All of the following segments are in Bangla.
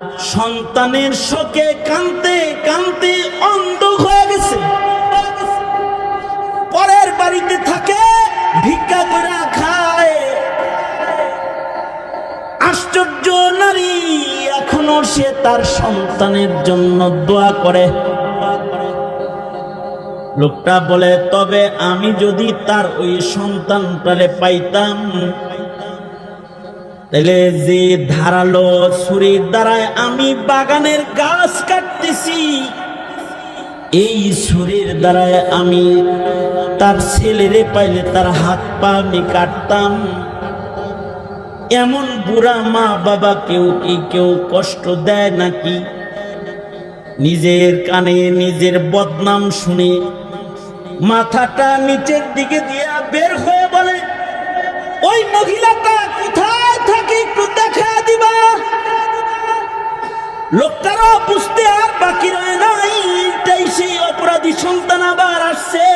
সন্তানের শোকে কানতে কানতে অন্ধ হয়ে গেছে। পরের বাড়িতে থাকে, ভিক্ষা করে আশ্চর্য নারী, এখনও সে তার সন্তানের জন্য দোয়া করে। লোকটা বলে, তবে আমি যদি তার ওই সন্তানটারে পাইতাম তাহলে যে ধারালো ছুরির দ্বারায় আমি বাগানের গাছ কাটতেছি, এই ছুরির দ্বারায় আমি তার ছেলেরে পাইলে তার হাত পা আমি কাটতাম। এমন বুড়া মা বাবা কেউ কি কেউ কষ্ট দেয় নাকি? নিজের কানে নিজের বদনাম শুনে মাথাটা নিচের দিকে দিয়া বের হয়ে বলে, ওই মহিলাটা একটু দেখা দিবা। লোকটারও বুঝতে আর বাকি রয়ে নাই এটাই সেই অপরাধী সন্তান আবার আসছে।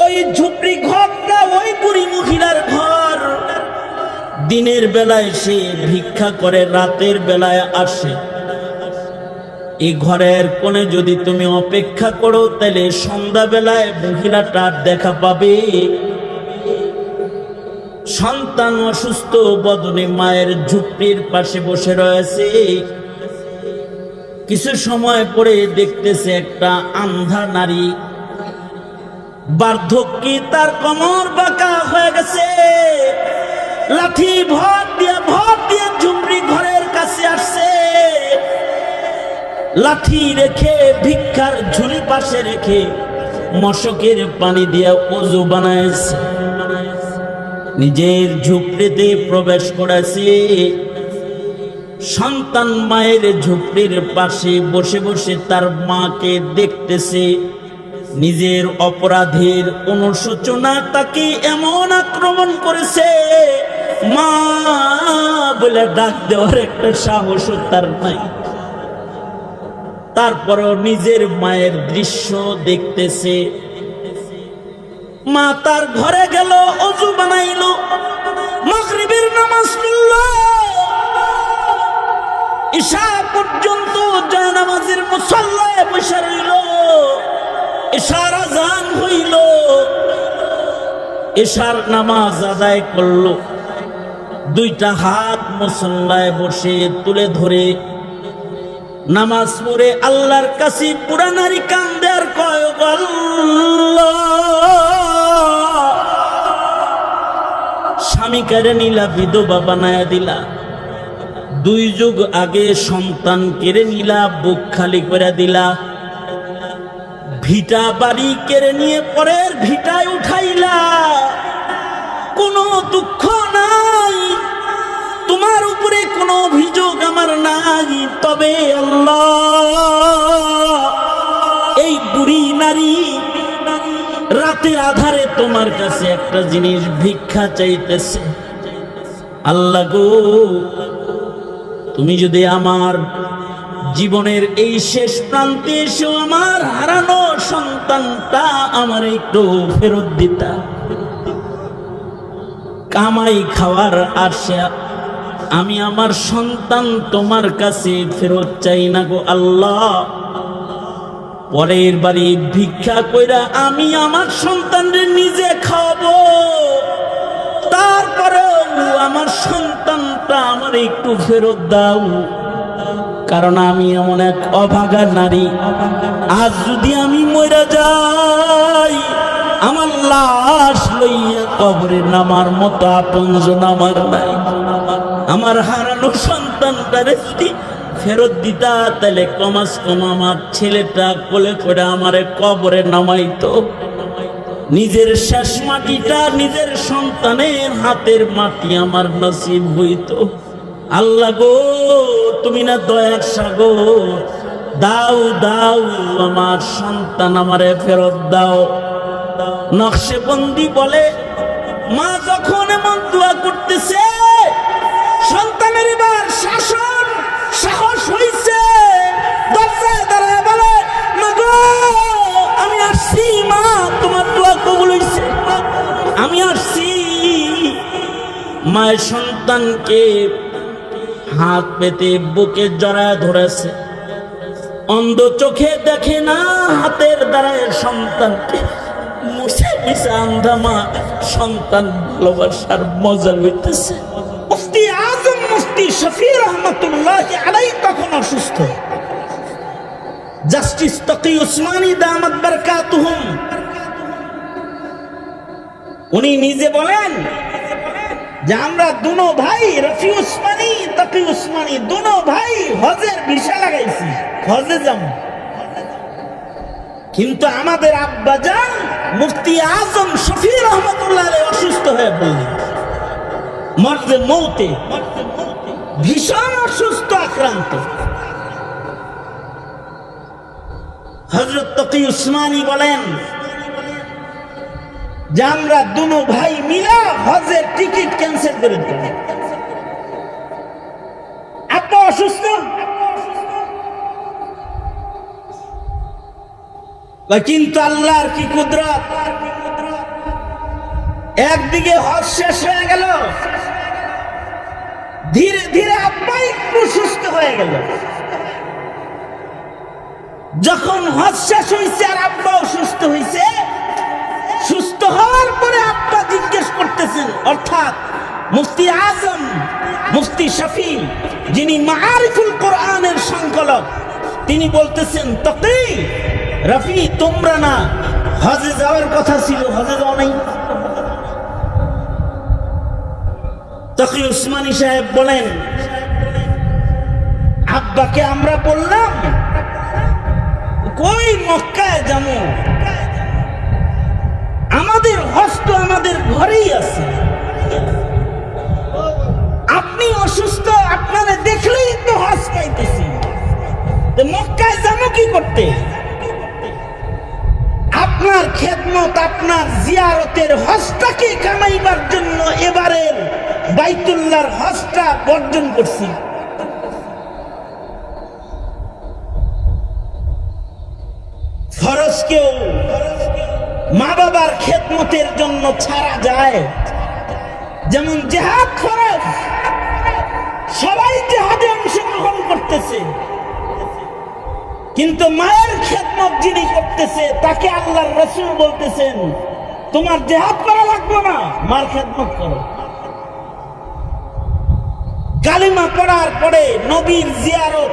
ওই ঝুপড়ি ঘরটা ওই বুড়ি মহিলার ঘর। দিনের বেলায় সে ভিক্ষা করে, রাতের বেলায় আসে। এই ঘরের কোণে যদি তুমি অপেক্ষা করো, তাহলে সন্ধ্যা বেলায় মহিলাটার দেখা পাবে। সন্তান অসুস্থ, বদনে মায়ের ঝুপড়ির পাশে বসে রয়েছে। কিছু সময় পরে দেখতেছে একটা আন্ধা নারী। বার্ধক্যে তার কমর বাঁকা হয়ে গেছে। লাঠি ভর দিয়ে ভর দিয়ে ঝুপড়ি ঘরের কাছে আসছে। লাঠি রেখে, ভিক্ষার ঝুলি পাশে রেখে মশকের পানি দিয়ে অজু বানাইছে। নিজের ঝুপড়িতে প্রবেশ করেছে। সন্তান মায়ের ঝুপড়ির পাশে বসে বসে তার মাকে দেখতেছে। নিজের অপরাধের অনুশোচনা তাকে এমন আক্রমণ করেছে। মা বলে ডাক দেওয়ার একটা সাহস তার নাই। তারপরেও নিজের মায়ের দৃশ্য দেখতেছে। মা তার ঘরে গেল, অজু বানাইল। মাগরিবের নামাজ পড়ল। ঈশা পর্যন্ত জানামাজের মুসল্লায় বসে রইল। হইল। ঈশার নামাজ আদায় করল। দুইটা হাত মুসল্লায় বসে তুলে ধরে। নামাজ পড়ে আল্লাহর কাছে পুরানারি কান্দে আর কয় গো স্বামী কেড়ে নিলা, বিধবা বানায়া দিলা। দুই যুগ আগে সন্তান কেড়ে নিলা, বুক খালি করে দিলা। ভিটা বাড়ি কেড়ে নিয়ে পরের ভিটায় উঠাইলা। কোনো দুঃখ নাই, তোমার উপরে কোনো অভিযোগ আমার নাই। তবে আল্লাহ, এই বুড়ি নারী রাতের আধারে তোমার কাছে একটা জিনিস ভিক্ষা চাইতেছে। আল্লাহ গো, তুমি যদি আমার জীবনের এই শেষ প্রান্তে এসেও আমার হারানো সন্তানটা আমার একটু ফেরত দিতা। কামাই খাওয়ার আশা, আমি আমার সন্তান তোমার কাছে ফেরত চাই না গো আল্লাহ। পরের বাড়ি ভিক্ষা কইরা আমি আমার সন্তানদের নিজে খাওয়াবো। তারপরেও আমার সন্তানটা আমার একটু ফেরত দাও। কারণ আমি এমন এক অভাগা নারী। আজ যদি আমি মরে যাই, আমার লাশ লইয়া কবরে নামার মতো আপনজন আমার নাই। আমার হারানো সন্তানটারে যদি ফেরত দিতা তাহলে কমাস কম আমার ছেলেটা কোলে করে আমারে কবরে নামাইতো। নিজের শেষ মাটিটা নিজের সন্তানের হাতের মাটি আমার নসিব হইত। আল্লাহ গো, তুমি না দয়ার সাগর, দাও দাও, আমার সন্তান আমারে ফেরত দাও। নকশে বন্দি বলে, মা যখন এমন দোয়া করতেছে, সন্তানের এবার শাসন আমি আসছি, মা, তোমার দোয়া কবুল হইছে। আমি আসছি। মায়ের সন্তানকে হাত পেতে বুকে জড়ায় ধরেছে। অন্ধ চোখে দেখে না হাতের দ্বারায় সন্তানকে। মুছে মুছে আন্ধা মা, সন্তান ভালোবাসার মজা লইতেছে মুফতি আজম মুফতি শফি রহমতুল্লাহ আলাই তখন অসুস্থ? জাস্টিস তকি উসমানী দামাত বারকাতুহুম। উনি নিজে বলেন যে আমরা দুনো ভাই রফি উসমানী, তকি উসমানী, দুনো ভাই হজের ভিসা লাগাইছি, হজে যাব। কিন্তু আমাদের আব্বা যান মুফতি আজম শফি রহমতুল্লাহ অসুস্থ হয়ে পড়লেন। মর্দে মৌতে, ভীষণ অসুস্থ, আক্রান্ত। হজরত তকি উসমানী বলেন যে আমরা দুনো ভাই মিলা হজের টিকিট ক্যান্সেল করে দিল আপা অসুস্থ? কিন্তু আল্লাহর কি কুদরত? একদিকে হজ শেষ হয়ে গেল, ধীরে ধীরে আব্বা একটু সুস্থ হয়ে গেল। যখন হজ শেষ হয়েছে আর আব্বাও সুস্থ হয়েছে সুস্থ হওয়ার পরে আব্বা জিজ্ঞেস করতেছেন, অর্থাৎ মুফতি আজম, মুফতি শফি, যিনি মারিফুল কোরআনের সংকলক, তিনি বলতেছেন তকে রফি, তোমরা না হজে যাওয়ার কথা ছিল, হজে যাওয়া নাই? তকি উসমানী সাহেব বলেন, আব্বাকে আমরা বললাম বর্জন করছি। ফরজকেও মা বাবার খেদমতের জন্য ছাড়া যায়। যেমন জেহাদ সবাই জেহাদে অংশগ্রহণ করতেছে। কিন্তু মায়ের খেদমত যিনি করতেছে, তাকে আল্লাহর রসুল বলতেছেন, তোমার জেহাদ করা লাগবে না, মার খেদমত করো। কালিমা পড়ার পরে নবীর জিয়ারত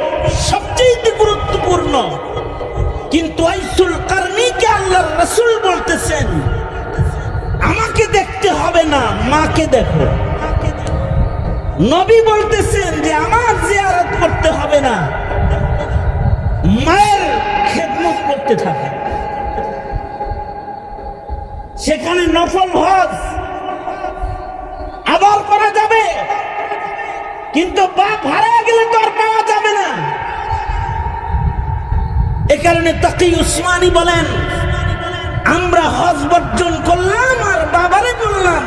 সবচেয়ে গুরুত্বপূর্ণ। কিন্তু আইসুল কারণীকে আল্লাহর রসুল বলতেছেন, আমাকে দেখতে হবে না, মাকে দেখো। নবী বলতেছেন যে, আমার জিয়ারত করতে হবে না, মায়ের খেদমত করতে থাকে। সেখানে নফল হজ আবার করা যাবে। কিন্তু বাপ হারিয়ে গেলে তো আর পাওয়া যাবে না। এ কারণে তাকি উসমানী বলেন, আমরা হজ বর্জন করলাম আর বাবারে বললাম,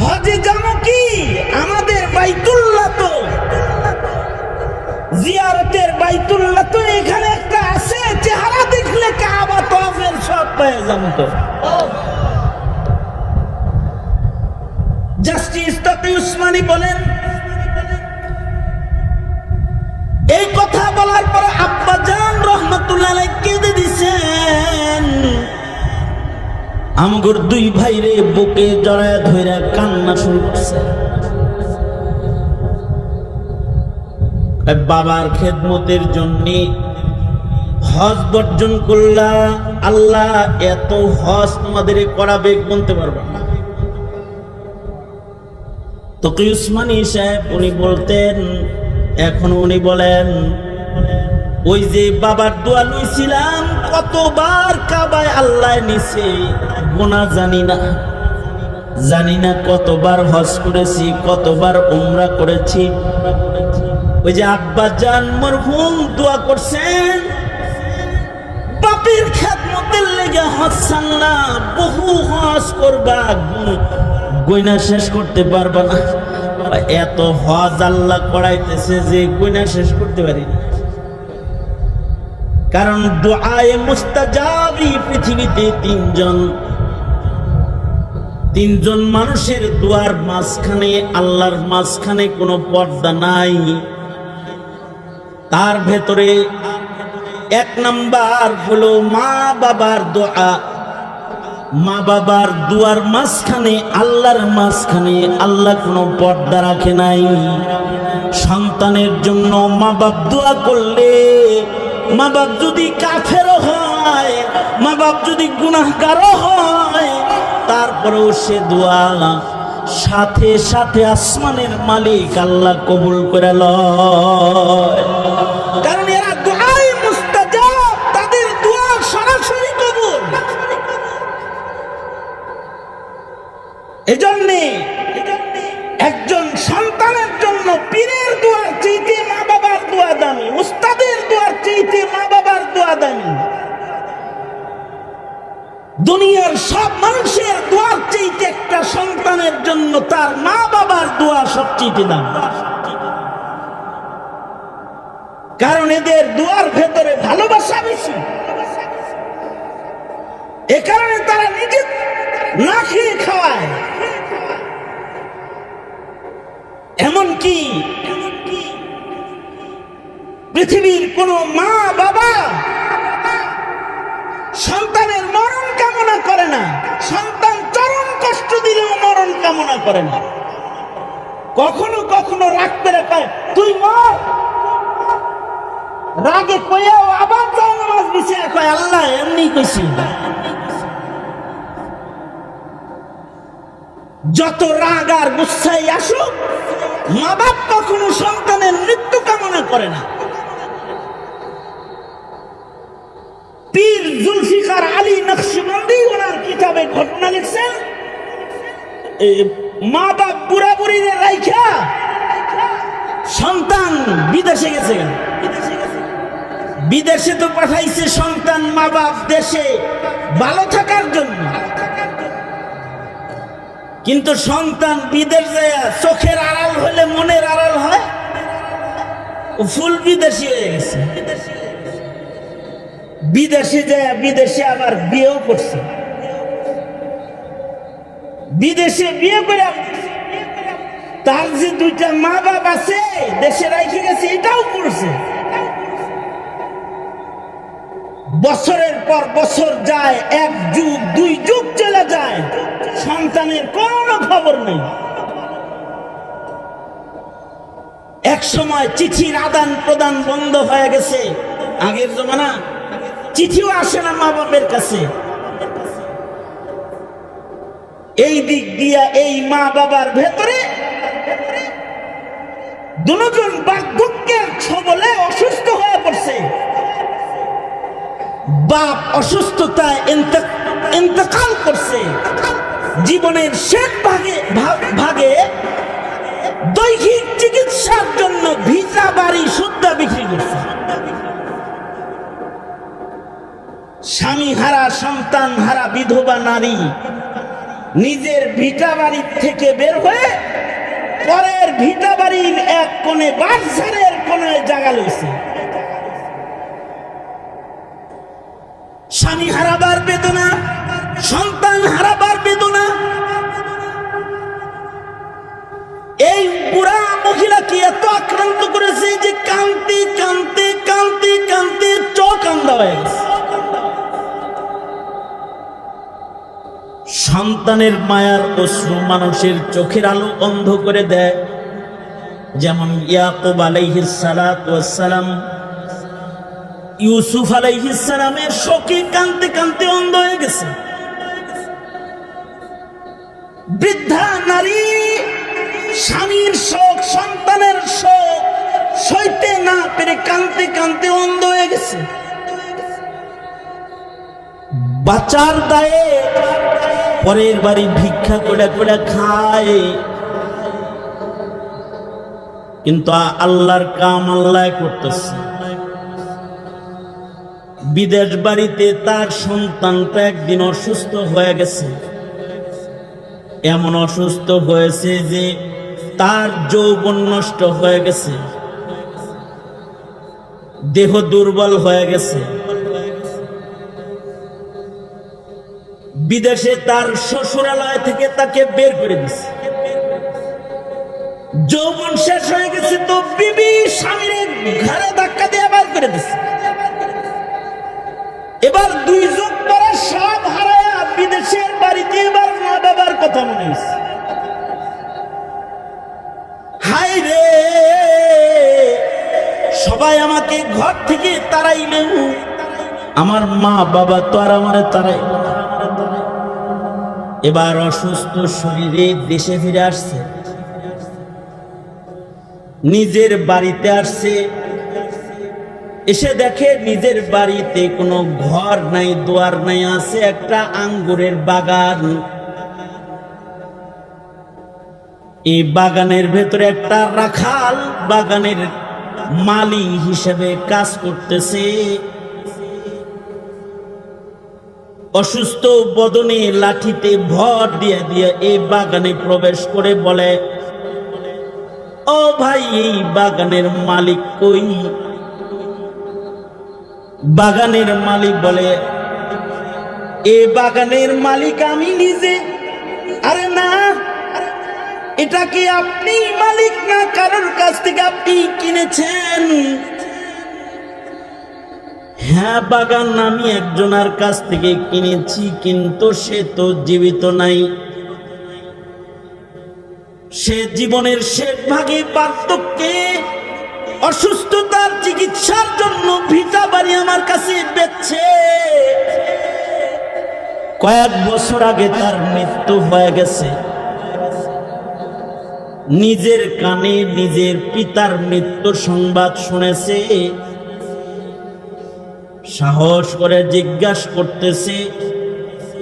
হজে যাব কি? আমাদের বাইতুল্লাহ তো। জিয়ারতের বাইতুল্লাহ তো এখানে একটা আছে, চেহারা দেখলে কাবা তফের সব পেয়ে যাব তো। জাস্টিস তাকি বলেন। এই কথা বলার পরে আব্বা জান রহমতুল্লাহ কেঁদে দিছেন। আমগর দুই ভাই রে বুকে জড়ায় ধইরা কান্না শুরু করছে। বাবার খেদমতের জন্য হজ বর্জন করলা, আল্লাহ এত হজ তোমাদের করাবে বলতে পারবা না। তকি উসমানী সাহেব উনি বলতেন, এখন উনি বলেন, ওই যে বাবার দোয়া লইছিলাম, কতবার কাবায় আল্লাহ নিছে গোনা জানি না। জানি না কতবার হজ করেছি, কতবার উমরা করেছি। ওই যে আব্বা জান মরহুম দোয়া করছেন, বাপের খেদমতের লেগে হজ না বহু হজ করবা গয়না শেষ করতে পারবা না। এত হজ আল্লাহ করাইতেছে যে গয়না শেষ করতে পারি না। কারণ দোয়ায়ে মুস্তাজাবি পৃথিবীতে তিনজন। তিনজন মানুষের দুয়ার মাঝখানে, আল্লাহর মাঝখানে কোনো পর্দা নাই। তার ভেতরে এক নাম্বার হলো মা বাবার দোয়া। মা বাবার দুয়ার মাঝখানে, আল্লাহর মাঝখানে আল্লাহ কোনো পর্দা রাখে নাই। সন্তানের জন্য মা বাপ দোয়া করলে, মা বাপ যদি কাফেরও হয়, মা বাপ যদি গুনাহগারও হয়, তারপরেও সে দোয়া সাথে সাথে আসমানের মালিক আল্লাহ কবুল করে লয় কারণ এরা দোয়াই মুস্তাজাব তাদের দোয়া সরাসরি কবুল এজন্যে একজন সন্তানের জন্য পীরের দোয়ার চাইতে মা বাবার দোয়া দামি, উস্তাদের দোয়ার চাইতে মা বাবার দোয়া দামি। দুনিয়ার সব মানুষের দোয়ার চাইতে একটা সন্তানের জন্য তার মা বাবার দোয়া সবচেয়ে দাম। কারণ এদের দোয়ার ভেতরে ভালোবাসা বেশি। এ কারণে তারা নিজে না খেয়ে। খাওয়ায় পৃথিবীর কোন মা বাবা সন্তানের মরণ কামনা করে না। সন্তান চরম কষ্ট দিলেও মরণ কামনা করে না। কখনো কখনো রাগ করে কয়, তুই মর। রাগে কইয়াও আবার যাও নামাজ বিছিয়ে কয়, আল্লাহ এমনি কইছি। যত রাগ আর গুসাই আসুক, মা বাপ কখনো সন্তানের মৃত্যু কামনা করে না। পীর জুলফিকার আলী নকশবন্দি ওনার কিতাবে ঘটনা লিখছেন মা বাপ বুড়া বুড়িদের রাইখা সন্তান বিদেশে গেছে বিদেশে তো পাঠাইছে সন্তান, মা বাপ দেশে ভালো থাকার জন্য। কিন্তু সন্তান বিদেশ যায়, চোখের আড়াল হলে মনের আড়াল হয়। ও ফুল বিদেশি হয়ে গেছে। বিদেশে যায়, বিদেশে আবার বিয়েও করছে। বিদেশে বিয়ে করে তার যে দুইটা মা বাপ আছে, দেশে রাখে গেছে, এটাও করছে। বছরের পর বছর যায়, এক যুগ, দুই যুগ চলে যায়। সন্তানের কোনো খবর নেই। এক সময় চিঠির আদান প্রদান বন্ধ হয়ে গেছে। আগের জমানা চিঠিও আসে না মা বাপের কাছে। এই দিক দিয়া এই মা বাবার ভেতরে দুজন বার্ধক্যের ছবলে অসুস্থ হয়ে পড়ছে। বাপ অসুস্থতায় ইন্তে- ইন্তেকাল করছে। জীবনের শেষ ভাগে ভাগে দৈহিক চিকিৎসার জন্য ভিসা বাড়ি সুদ্ধা বিক্রি করছে। স্বামী হারা, সন্তান হারা, বিধবা, নারী নিজের ভিটা বাড়ির থেকে বের হয়ে পরের ভিটা বাড়ির এক কোণে বাড়সারের কোণে জায়গা লইছে। স্বামী হারাবার বেদনা, সন্তান হারাবার বেদনা। এই বুড়া মহিলাকে এত আক্রান্ত করেছে যে কান্তি কান্তি কান্তি কান্তি চোখ আন্দা সন্তানের মায়ার অশ্রু মানুষের চোখের আলো অন্ধ করে দেয়। যেমন ইয়াকুব আলাইহিস সালাম ইউসুফ আলাইহিস সালামের শোকে কানতে কানতে অন্ধ হয়ে গেছে। বৃদ্ধা, নারী, স্বামীর শোক, সন্তানের শোক, সইতে না পেরে কানতে কানতে অন্ধ হয়ে গেছে। বাচ্চার দায়ে পরের বাড়ি ভিক্ষা করে করে খায়। কিন্তু আল্লাহর কাম আল্লাহ করতেছে। বিদেশ বাড়িতে তার সন্তানটা একদিন অসুস্থ হয়ে গেছে। এমন অসুস্থ হয়েছে যে তার যৌবন নষ্ট হয়ে গেছে। দেহ দুর্বল হয়ে গেছে। বিদেশে তার শ্বশুরালয় থেকে তাকে বের করে দিছে। যৌবন শেষ হয়ে গেছে তো বিবি স্বামীর ঘরে ধাক্কা দিয়ে বের করে দিছে। এবার দুই যুগ পরে সব হারায়া বিদেশের বাড়িতে এবার মা বাবার কথা মনে হয়েছে হাই রে! সবাই আমাকে ঘর থেকে তাড়াইলেও আমার মা বাবা তো আর আমার তারাই এবার অসুস্থ শরীরে দেশে ফিরে আসছে। নিজের বাড়িতে আসছে। এসে দেখে নিজের বাড়িতে কোনো ঘর নাই, দুয়ার নাই, আছে একটা আঙ্গুরের বাগান। এই বাগানের ভেতরে একটা রাখাল বাগানের মালি হিসেবে কাজ করতেছে। অসুস্থ বদনে লাঠিতে ভর দিয়ে দিয়ে এই বাগানে প্রবেশ করে বলে, ও ভাই, এই বাগানের মালিক কই? বাগানের মালিক বলে, এ বাগানের মালিক আমি নিজে। আরে না, এটা কি আপনি মালিক না কারোর কাছ থেকে আপনি কিনেছেন? হ্যাঁ বাগান আমি একজনের কাছ থেকে কিনেছি, কিন্তু সে তো জীবিত নাই। সে জীবনের শেষ ভাগে বার্ধক্যে অসুস্থতার চিকিৎসার জন্য ভিটা বাড়ি আমার কাছে বেচছে। কয়েক বছর আগে তার মৃত্যু হয়ে গেছে। নিজের কানে নিজের পিতার মৃত্যুর সংবাদ শুনেছে। সাহস করে জিজ্ঞাসা করতেছে,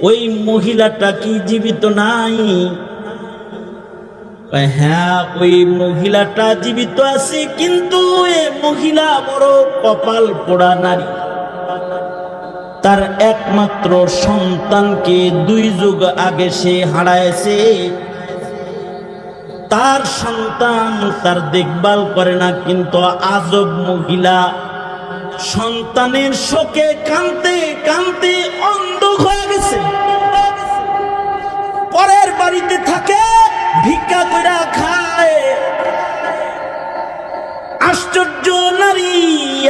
ওই মহিলাটা কি জীবিত নাই? হ্যাঁ ওই মহিলাটা জীবিত আছে, কিন্তু এ মহিলা বড় কপাল পোড়া নারী। তার একমাত্র সন্তানকে দুই যুগ আগে সে হারাইছে। তার সন্তান তার দেখভাল করে না, কিন্তু আজব মহিলা। সন্তানের শোকে কানতে কানতে অন্ধ হয়ে গেছে। পরের বাড়িতে থাকে ভিক্ষা করে খায়। আশ্চর্য নারী,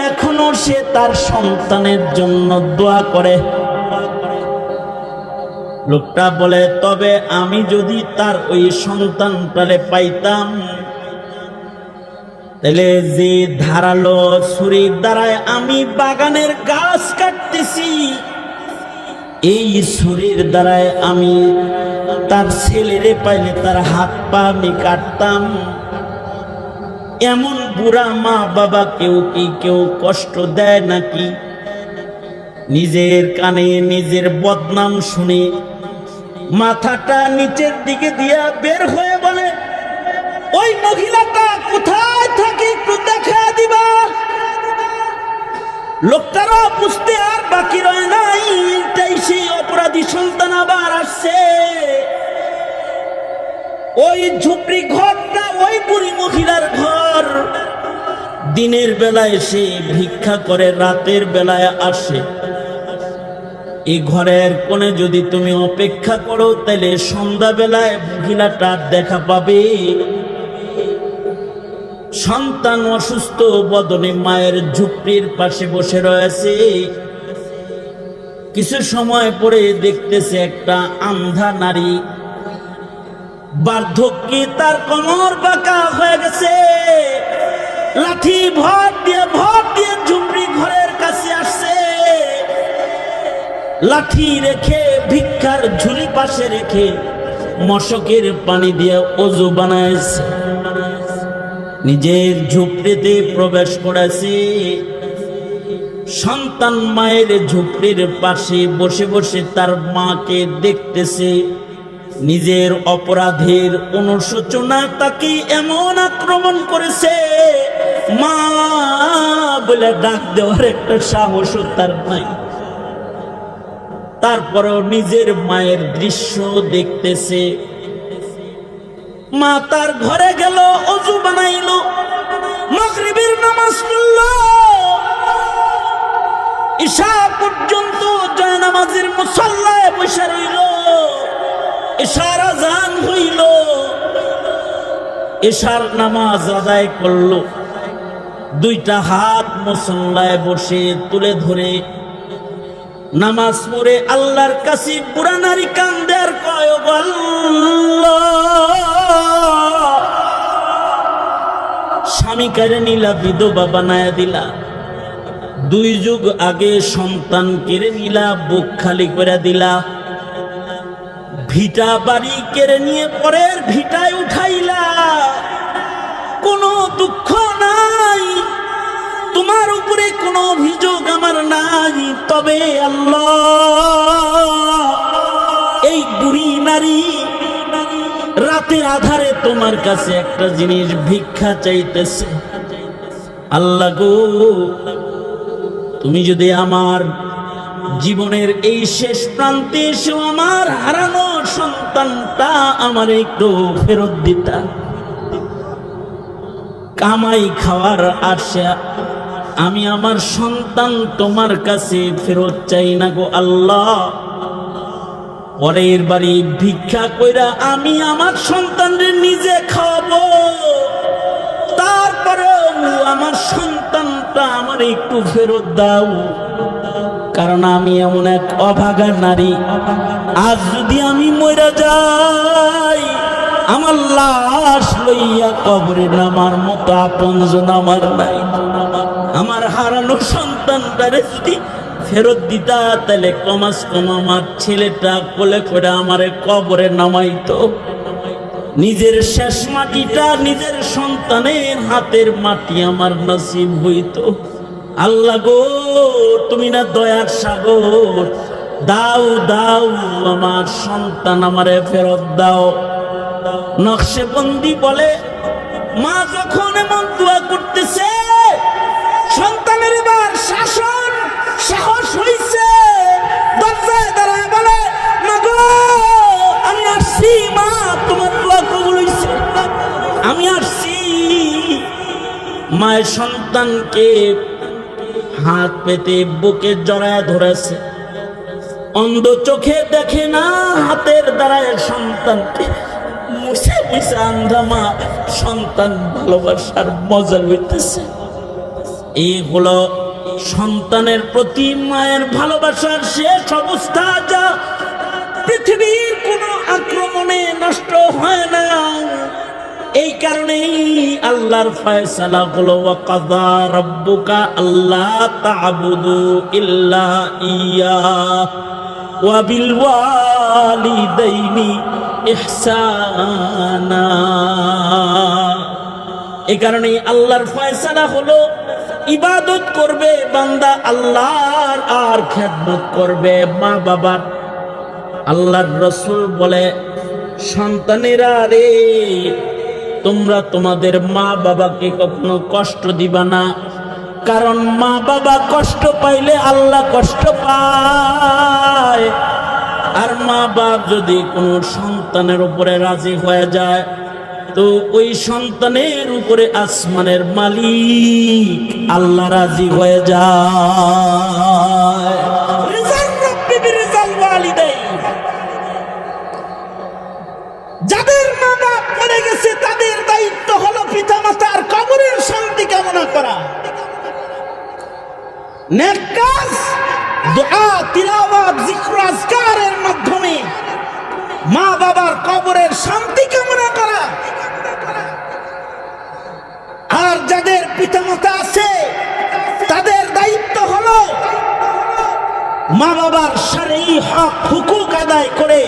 এখনও সে তার সন্তানের জন্য দোয়া করে। লোকটা বলে, তবে আমি যদি তার ওই সন্তানটারে পাইতাম, তাহলে যে ধারালো ছুরির দ্বারায় আমি বাগানের গাছ কাটতেছি এই ছুরির দ্বারায় আমি তার ছেলেরে পাইলে তার হাত পা আমি কাটতাম। এমন বুড়া মা বাবা কেউ কি কেউ কষ্ট দেয় নাকি? নিজের কানে, নিজের বদনাম শুনে মাথাটা নিচের দিকে দিয়া বের হয়ে বলে, ওই মহিলাটা কোথায় থাকে একটু দেখা দিবা? লোকটারও বুঝতে আর বাকি রয় নাই এটাই সেই অপরাধী সন্তান আবার আসছে। ওই ঝুপড়ি ঘরটা ওই বুড়ি মহিলার ঘর। দিনের বেলায় সে ভিক্ষা করে, রাতের বেলায় আসে। এই ঘরের কোণে যদি তুমি অপেক্ষা করো, তাহলে সন্ধ্যা বেলায় মহিলাটার দেখা পাবে। সন্তান অসুস্থ বদনে মায়ের ঝুপড়ির পাশে বসে রয়েছে। কিছু সময় পরে দেখতেছে একটা আন্ধা নারী। বার্ধক্যে তার কমর বাঁকা হয়ে গেছে। লাঠি ভর দিয়ে ভর দিয়ে ঝুপড়ি ঘরের কাছে আসছে। লাঠি রেখে, ভিক্ষার ঝুলি পাশে রেখে মশকের পানি দিয়ে অজু বানাইছে। নিজের ঝুপড়িতে প্রবেশ করেছে। সন্তান মায়ের ঝুপড়ির পাশে বসে বসে তার মাকে দেখতেছে। নিজের অপরাধের অনুশোচনা তাকে এমন আক্রমণ করেছে। মা বলে ডাক দেওয়ার একটা সাহস তার নাই। তারপরেও নিজের মায়ের দৃশ্য দেখতেছে। মা তার ঘরে গেল, অজু বানাইল। মাগরিবের নামাজ পড়ল। ঈশা পর্যন্ত জয় নামাজ নামাজের মুসল্লায় বসে রইল। এশার আজান হইল। এশার নামাজ আদায় করল। দুইটা হাত মুসল্লায় বসে তুলে ধরে। নামাজ পড়ে আল্লাহর কাছে পুরানারি কান্দে আর স্বামী কারে নিলা বিধবা বানায় দিলা। দুই যুগ আগে সন্তান কেড়ে নিলা, বুক খালি করে দিলা। ভিটা বাড়ি কেড়ে নিয়ে পরের ভিটায় উঠাইলা। কোনো দুঃখ নাই, তোমার উপরে কোনো অভিযোগ আমার নাই। তবে আল্লাহ, এই বুড়ি নারী রাতের আধারে তোমার কাছে একটা জিনিস ভিক্ষা চাইতেছে। আল্লাহ গো, তুমি যদি আমার জীবনের এই শেষ প্রান্তে এসেও আমার হারানো সন্তানটা আমার একটু ফেরত দিতা। কামাই খাওয়ার আশা, আমি আমার সন্তান তোমার কাছে ফেরত চাই না গো আল্লাহ। পরের বাড়ি ভিক্ষা কইরা আমি আমার সন্তানদের নিজে খাওয়াবো। তারপরেও আমার সন্তানটা আমার একটু ফেরত দাও। কারণ আমি এমন এক অভাগা নারী। আজ যদি আমি মরে যাই, আমার লাশ লইয়া কবরে নামার মতো আপনজন আমার নাই। আমার হারানো সন্তানটারে যদি ফেরত দিতা তাহলে কমাস কম আমার ছেলেটা কোলে করে আমারে কবরে নামাইতো। নিজের শেষ মাটিটা নিজের সন্তানের হাতের মাটি আমার নসিব হইত। আল্লাহ গো, তুমি না দয়ার সাগর, দাও দাও আমার সন্তান আমারে ফেরত দাও। নকশে বন্দি বলে, মা যখন এমন দোয়া করতেছে, সন্তানের এবার শাসন সাহস হইছে। দরজায় দাঁড়ায় বলে, মা গো, আমি আসছি, মা, তোমার দোয়া কবুল হইছে। আমি আসছি। মায়ের সন্তানকে হাত পেতে বুকে জড়ায় ধরেছে। অন্ধ চোখে দেখে না হাতের দ্বারায় সন্তানকে। মুছে মুছে আন্ধা মা, সন্তান ভালোবাসার মজা লইতেছে। এই হলো সন্তানের প্রতি মায়ের ভালোবাসার শেষ অবস্থা যা পৃথিবীর কোনো আক্রমণে নষ্ট হয় না। এই কারণেই আল্লাহর ফয়সালা হলো ওয়াকাদা আল্লাহ তা'বুদু ইল্লা ইয়া। ওয়া ওয়ালিদাইনি ইহসানা। এই কারণেই আল্লাহর ফয়সালা হলো ইবাদত করবে বান্দা আল্লাহর আর খেদমত করবে মা বাবার। আল্লাহর রসুল বলে, সন্তানেরা রে, তোমরা তোমাদের মা বাবাকে কখনো কষ্ট দিবা না, কারণ মা বাবা কষ্ট পাইলে আল্লাহ কষ্ট পায়। আর মা বাপ যদি কোনো সন্তানের উপরে রাজি হয়ে যায় তো ওই সন্তানের উপরে আসমানের মালিক আল্লাহ রাজি হয়ে যায়। যাদের মা বাপ গেছে, তাদের দায়িত্ব হলো কবরের শান্তি কামনা করা। মাধ্যমে মা বাবার কবরের শান্তি কামনা করা। আর যাদের পিতামাতা আছে তাদের দায়িত্ব হলো মা বাবার সারি হক হুকুক আদায় করে